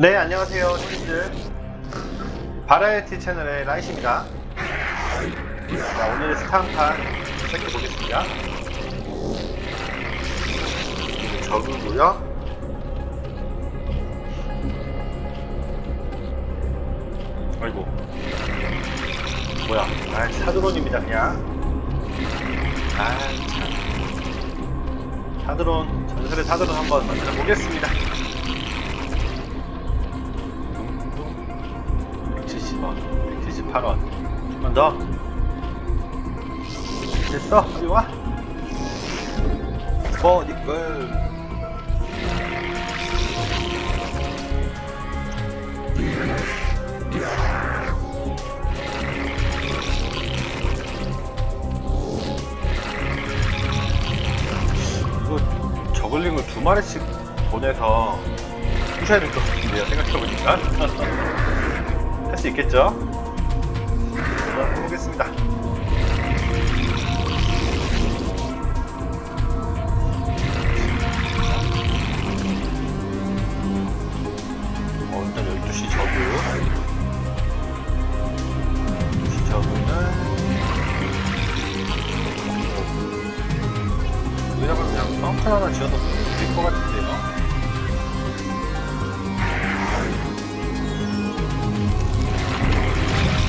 네, 안녕하세요, 형님들. 바라에티 채널의 라이시입니다. 자, 오늘의 스타한판 시작해 보겠습니다. 적으고요. 아이고. 뭐야. 아, 사드론입니다, 그냥. 아, 참. 사드론, 전설의 사드론 한번 만들어 보겠습니다. 170원, 178원. 한번 더. 됐어, 빨리 와. 어, 니걸. 이거 저글링을 두 마리씩 보내서 부셔야 될 것 같은데요, 생각해보니까. 할 수 있겠죠? 한번 해보겠습니다. 어, 일단 12시 저그. 12시 저그는 여기다가 그냥 펑크 하나 지어서 될것 같은데요?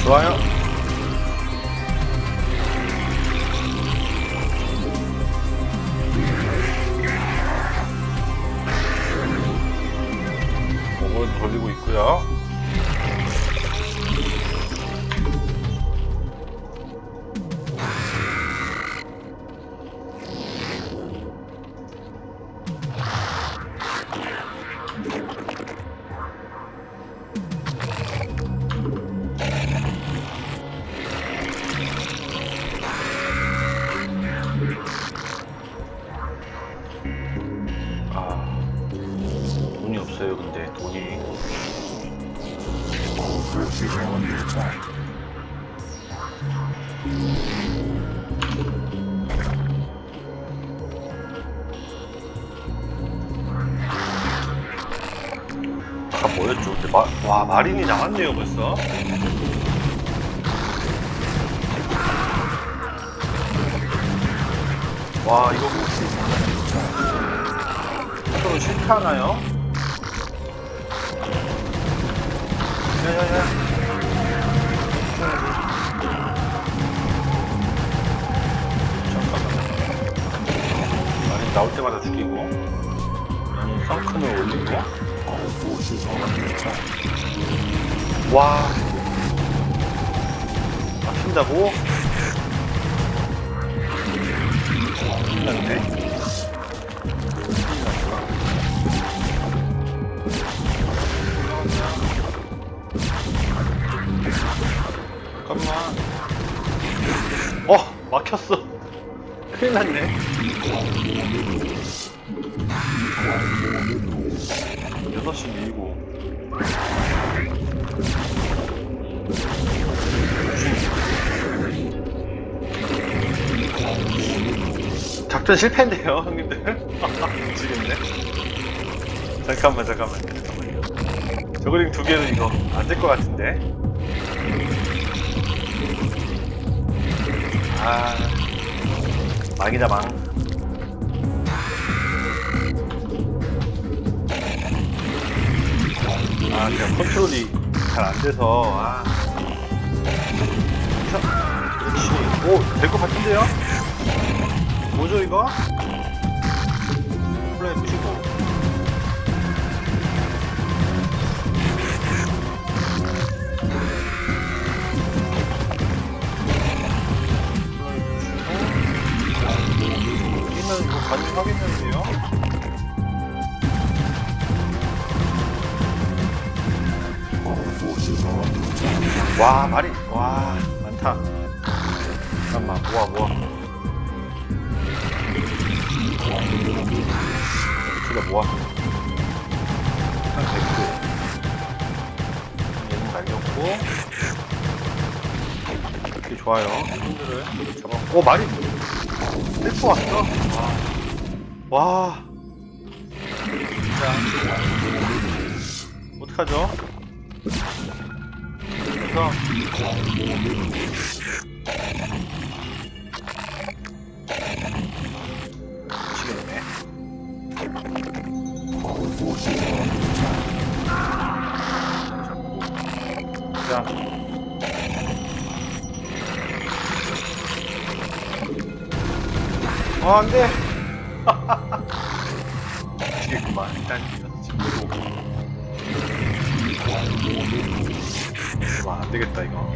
좋아요. 마, 와 마린이 나왔네요 벌써. 와 이거 혹시 사도로 실패하나요? 야야야 잠깐만 마린 나올 때마다 죽이고 얘는 썬큰을 올리고 와. 막힌다고? 큰일 났구나 잠깐만. 어 막혔어. 큰일 났네 6시 밀고. 작전 실패인데요 형님들? 미치겠네. 잠깐만 잠깐만. 저그링 두 개는 이거 안 될 것 같은데? 아. 망이다 망 아, 그냥 컨트롤이 잘 안 돼서, 아. 자, 그렇지. 오, 될 것 같은데요? 뭐죠, 이거? 플레이 부시고. 와 말이 와 많다. 잠깐만 모아 모아. 두개 모아. 한 100개. 얘는 날렸고 이렇게 좋아요. 힘들을 잡아 오 말이 셀프 왔어. 와, 와. 진짜 어떡하지 끔찍 그래서 미치겠네. 자. 어, 안 돼! 미치겠구만. 일단, 지금 이 거. 안 되겠다, 이거.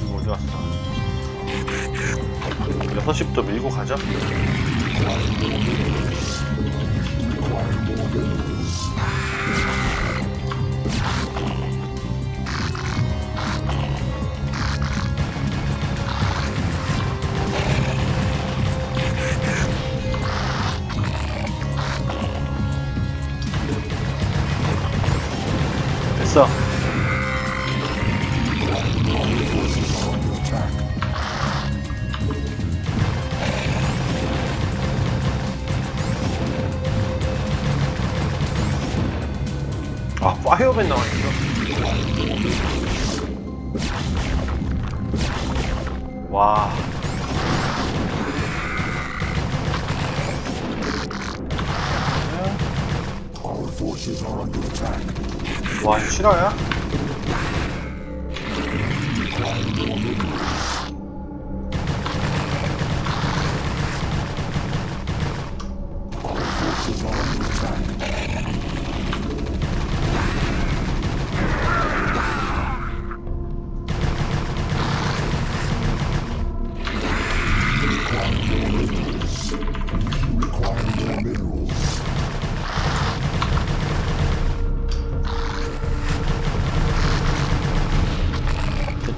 이거 어디 갔어? 6시부터 밀고 가죠? 아, 파이어맨 나와있어. 와. 와, 실화야?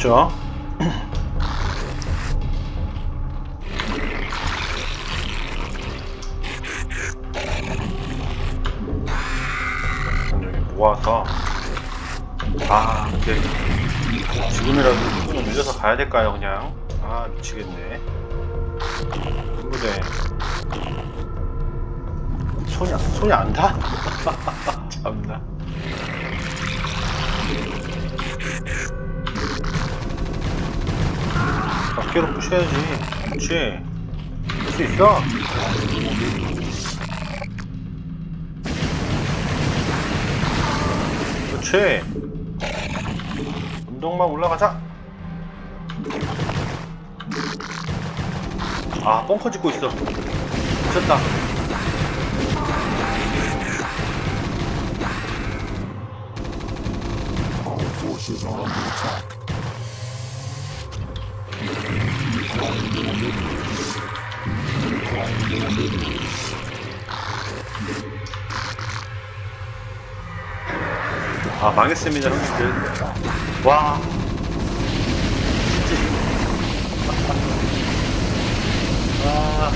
일단 여기 모아서. 아 이제 지금이라도 손을 밀려서 가야 될까요 그냥? 아 미치겠네. 친구들 손이 안- 손이 안 닿아? 참나 어깨로 부셔야지. 그렇지. 할수 있어. 그렇지. 운동만 올라가자. 아, 벙커 짓고 있어. 미쳤다. 아, 망했습니다, 형님들. 와. 아,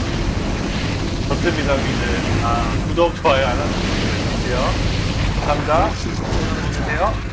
좋습니다, 형님들. 아, 구독, 좋아요 안 하시면 감사합니다. 안녕히 계세요.